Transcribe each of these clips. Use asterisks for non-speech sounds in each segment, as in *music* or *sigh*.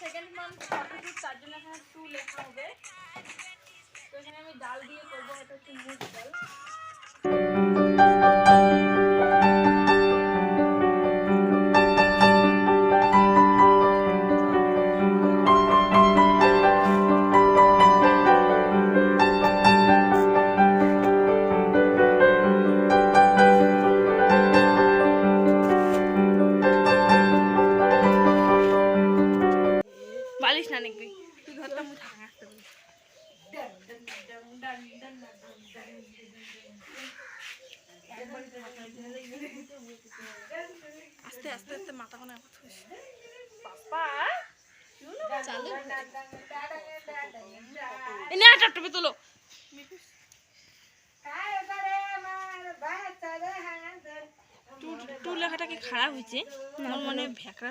Second month photoshoot তার জন্য এখানে টু লেখা হবে। তো এখানে আমি ডাল দিয়ে করব, এটা হচ্ছে মুগ ডাল। আস্তে আস্তে আস্তে মাথা কোনো চালু তুলো টু লেখাটা কি খারাপ হয়েছে আমার মনে হয় ভ্যাকড়া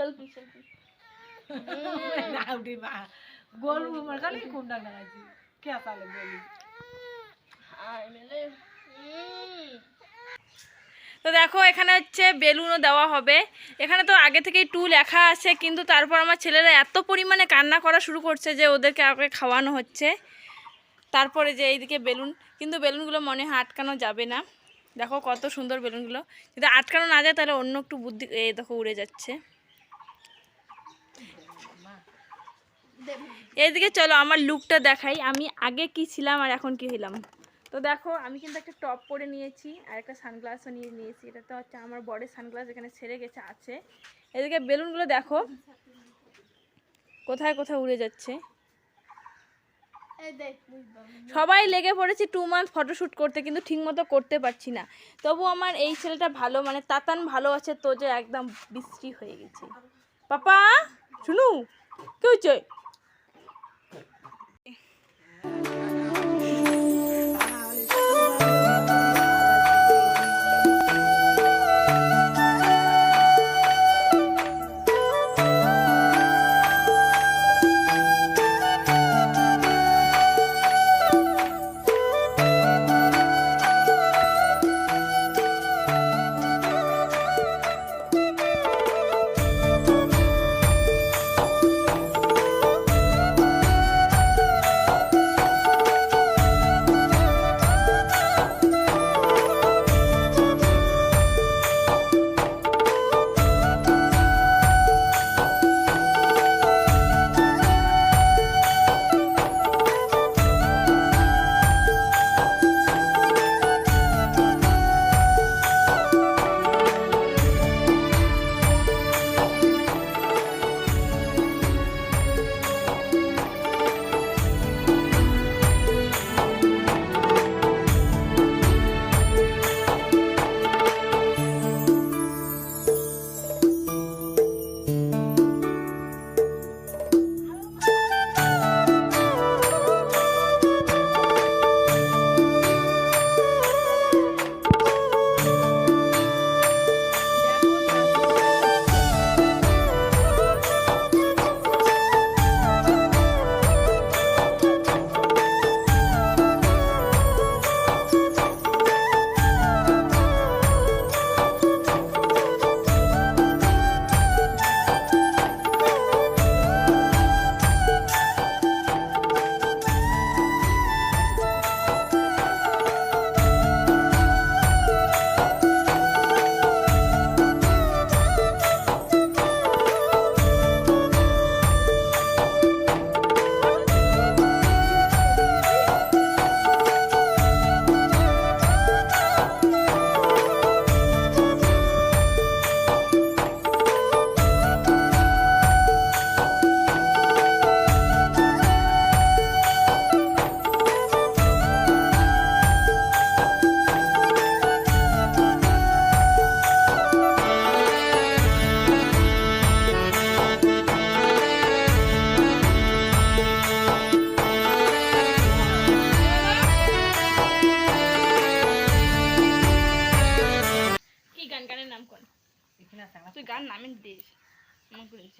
সেলফি *laughs* সেলফি তো দেখো এখানে হচ্ছে বেলুনও দেওয়া হবে। এখানে তো আগে থেকেই টু লেখা আছে কিন্তু তারপর আমার ছেলেরা এত পরিমাণে কান্না করা শুরু করছে যে ওদেরকে আগে খাওয়ানো হচ্ছে। তারপরে যে এইদিকে বেলুন কিন্তু বেলুনগুলো মনে হয় আটকানো যাবে না। দেখো কত সুন্দর বেলুনগুলো। যদি আটকানো না যায় তাহলে অন্য একটু বুদ্ধি দেখো উড়ে যাচ্ছে। এইদিকে চলো, আমার লুকটা দেখাই। আমি আগে কি ছিলাম আর এখন কি হইলাম। তো দেখো, আমি কিন্তু একটা টপ পরে নিয়েছি আর একটা সানগ্লাসও নিয়ে নিয়েছি। এটা তো হচ্ছে আমার বড়ের সানগ্লাস এখানে ছেড়ে গেছে, আছে। এদিকে বেলুনগুলো দেখো। কোথায় কোথায় উড়ে যাচ্ছে। সবাই লেগে পড়েছি টু মান্থ ফটোশ্যুট করতে, কিন্তু ঠিকমতো করতে পারছি না। তবু আমার এই ছেলেটা ভালো মানে তাতান ভালো আছে তো যে একদম বিশ্রী হয়ে গেছে। পাপা, শুনু কি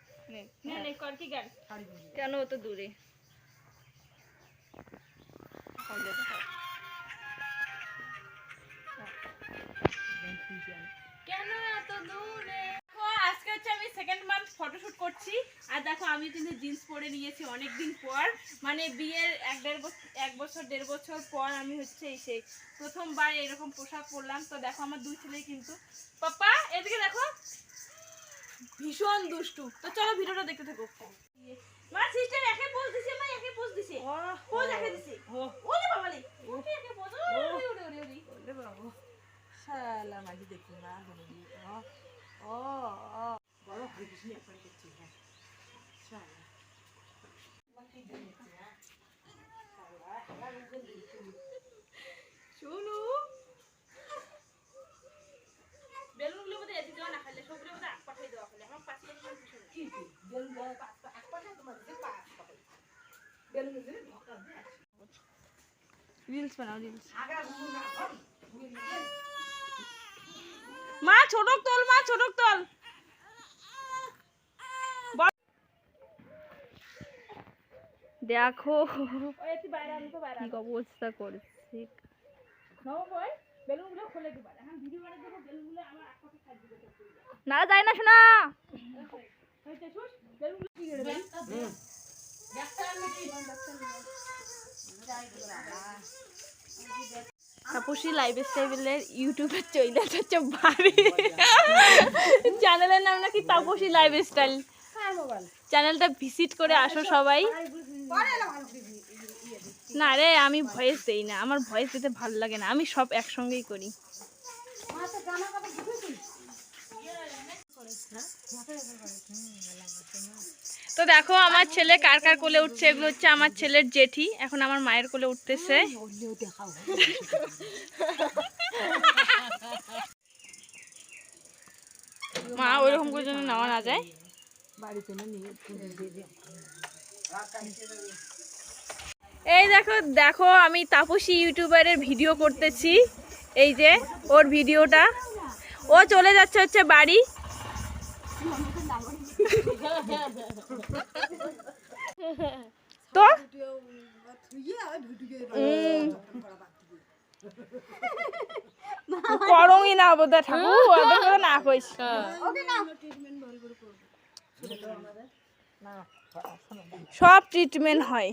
দিয়ে কেন অত দূরে? কেন এত দূরে? আজকে হচ্ছে আমি সেকেন্ড মান্থ ফটোশুট করছি। আর দেখো আমি কিন্তু জিন্স পরে নিয়েছি অনেক দিন পর। মানে বিয়ের এক দেড় বছর এক বছর দেড় বছর পর আমি হচ্ছে এই সেই প্রথমবার এরকম পোশাক পরলাম। তো দেখো আমার দুই ছেলে কিন্তু। পাপা এদিকে দেখো। ভীষণ দুষ্টু। তো চলো ভিডিওটা দেখতে থাকো মা সিস্টার একে পোজ দিছে মা একে পোজ দিছে পোজ একে দিছে ওরে বাবা রে ওকে একে পোজ ওরে ওরে ওরে ওরে বলে বাবু শালা মাঝি দেখি না বলে দিয়ে ও ও ও বড় হয়ে গেছি একবার দেখছি হ্যাঁ শালা শোনো বেলুনগুলো বোধহয় এদিকে দেওয়া না খাইলে সবগুলো বোধহয় আগ পাঠাই দেওয়া খাইলে আমার পাঁচ পাখি কিছু নেই বেলুন দেওয়া পাঁচ পা এক পাশে তোমার দিকে পাঁচ পাবে বেলুন দিয়ে ঢোকা দেয় রিলস বানাও রিলস মা ছোটক তোল মা ছোটক তোল। দেখো কি অবস্থা করেছি। দিবে। না যায় না শোনা। হইতে তাপসী লাইফ স্টাইলের ইউটিউবের চলে হচ্ছে ভাবি চ্যানেলের নাম নাকি তাপসী লাইফ স্টাইল চ্যানেলটা ভিজিট করে আসো সবাই। না রে, আমি ভয়েস দেই না। আমার ভয়েস দিতে ভালো লাগে না। আমি সব একসঙ্গেই করি। তো দেখো, আমার ছেলে কার কার কোলে উঠছে? এগুলো হচ্ছে আমার ছেলের জেঠি। এখন আমার মায়ের কোলে উঠতেছে। মা ওইরকম করে যেন নেওয়া না যায়। এই দেখো দেখো, আমি তাপসী ইউটিউবারের ভিডিও করতেছি। এই যে, ওর ভিডিওটা। ও চলে যাচ্ছে হচ্ছে বাড়ি। তো? উম, *laughs* করঙই না বোধ ঠাকুর ওদের না কইস। সব ট্রিটমেন্ট হয়।